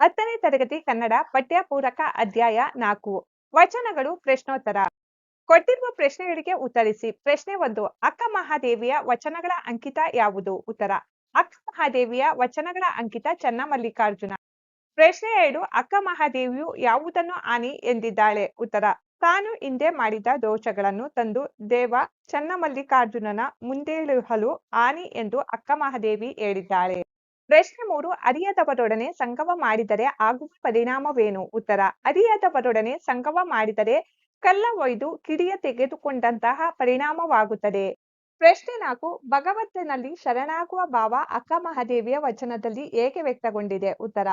ಹತ್ತನೇ ತರಗತಿ ಕನ್ನಡ ಪಠ್ಯ ಪೂರಕ ಅಧ್ಯಾಯ ನಾಲ್ಕು. ವಚನಗಳು ಪ್ರಶ್ನೋತ್ತರ. ಕೊಟ್ಟಿರುವ ಪ್ರಶ್ನೆಗಳಿಗೆ ಉತ್ತರಿಸಿ. ಪ್ರಶ್ನೆ ಒಂದು, ಅಕ್ಕ ಮಹಾದೇವಿಯ ವಚನಗಳ ಅಂಕಿತ ಯಾವುದು? ಉತ್ತರ, ಅಕ್ಕ ಮಹಾದೇವಿಯ ವಚನಗಳ ಅಂಕಿತ ಚನ್ನಮಲ್ಲಿಕಾರ್ಜುನ. ಪ್ರಶ್ನೆ ಎರಡು, ಅಕ್ಕ ಮಹಾದೇವಿಯು ಯಾವುದನ್ನು ಆನಿ ಎಂದಿದ್ದಾಳೆ? ಉತ್ತರ, ತಾನು ಹಿಂದೆ ಮಾಡಿದ ದೋಷಗಳನ್ನು ತಂದು ದೇವ ಚನ್ನಮಲ್ಲಿಕಾರ್ಜುನನ ಮುಂದೇಳುಹಲು ಆನಿ ಎಂದು ಅಕ್ಕ ಮಹಾದೇವಿ ಹೇಳಿದ್ದಾಳೆ. ಪ್ರಶ್ನೆ ಮೂರು, ಅರಿಯದವರೊಡನೆ ಸಂಗಮ ಮಾಡಿದರೆ ಆಗುವ ಪರಿಣಾಮವೇನು? ಉತ್ತರ, ಅರಿಯದವರೊಡನೆ ಸಂಗಮ ಮಾಡಿದರೆ ಕಲ್ಲ ಒಯ್ದು ಕಿಡಿಯ ತೆಗೆದುಕೊಂಡಂತಹ ಪರಿಣಾಮವಾಗುತ್ತದೆ. ಪ್ರಶ್ನೆ ನಾಲ್ಕು, ಭಗವಂತನಲ್ಲಿ ಶರಣಾಗುವ ಭಾವ ಅಕ್ಕ ಮಹಾದೇವಿಯ ವಚನದಲ್ಲಿ ಹೇಗೆ ವ್ಯಕ್ತಗೊಂಡಿದೆ? ಉತ್ತರ,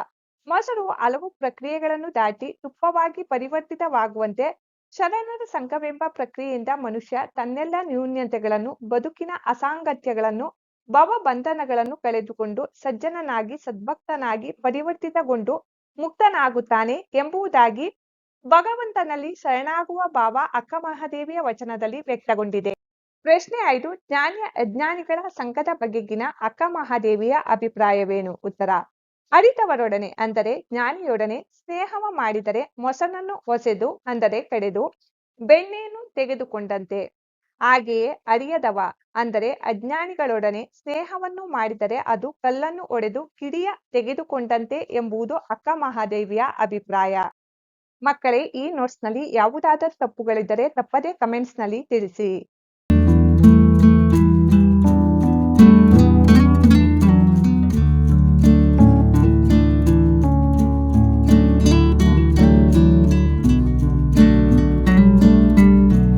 ಮೊಸರು ಹಲವು ಪ್ರಕ್ರಿಯೆಗಳನ್ನು ದಾಟಿ ತುಪ್ಪವಾಗಿ ಪರಿವರ್ತಿತವಾಗುವಂತೆ ಶರಣರ ಸಂಘವೆಂಬ ಪ್ರಕ್ರಿಯೆಯಿಂದ ಮನುಷ್ಯ ತನ್ನೆಲ್ಲ ನ್ಯೂನ್ಯತೆಗಳನ್ನು, ಬದುಕಿನ ಅಸಾಂಗತ್ಯಗಳನ್ನು ಭವಬಂಧನಗಳನ್ನು ಕಳೆದುಕೊಂಡು ಸಜ್ಜನನಾಗಿ, ಸದ್ಭಕ್ತನಾಗಿ ಪರಿವರ್ತಿತಗೊಂಡು ಮುಕ್ತನಾಗುತ್ತಾನೆ ಎಂಬುದಾಗಿ ಭಗವಂತನಲ್ಲಿ ಶರಣಾಗುವ ಭಾವ ಅಕ್ಕ ಮಹಾದೇವಿಯ ವಚನದಲ್ಲಿ ವ್ಯಕ್ತಗೊಂಡಿದೆ. ಪ್ರಶ್ನೆ ಐದು, ಜ್ಞಾನಿ, ಅಜ್ಞಾನಿಗಳ ಸಂಘದ ಬಗೆಗಿನ ಅಕ್ಕ ಮಹಾದೇವಿಯ ಅಭಿಪ್ರಾಯವೇನು? ಉತ್ತರ, ಅರಿತವರೊಡನೆ ಅಂದರೆ ಜ್ಞಾನಿಯೊಡನೆ ಸ್ನೇಹವ ಮಾಡಿದರೆ ಮೊಸನನ್ನು ಒಸೆದು ಅಂದರೆ ಕಡೆದು ಬೆಣ್ಣೆಯನ್ನು ತೆಗೆದುಕೊಂಡಂತೆ. ಹಾಗೆಯೇ ಅರಿಯದವ. ಅಂದರೆ ಅಜ್ಞಾನಿಗಳೊಡನೆ ಸ್ನೇಹವನ್ನು ಮಾಡಿದರೆ ಅದು ಕಲ್ಲನ್ನು ಒಡೆದು ಕಿಡಿಯ ತೆಗೆದುಕೊಂಡಂತೆ ಎಂಬುದು ಅಕ್ಕ ಮಹಾದೇವಿಯ ಅಭಿಪ್ರಾಯ. ಮಕ್ಕಳೇ, ಈ ನೋಟ್ಸ್ನಲ್ಲಿ ಯಾವುದಾದರೂ ತಪ್ಪುಗಳಿದ್ದರೆ ತಪ್ಪದೇ ಕಮೆಂಟ್ಸ್ನಲ್ಲಿ ತಿಳಿಸಿ.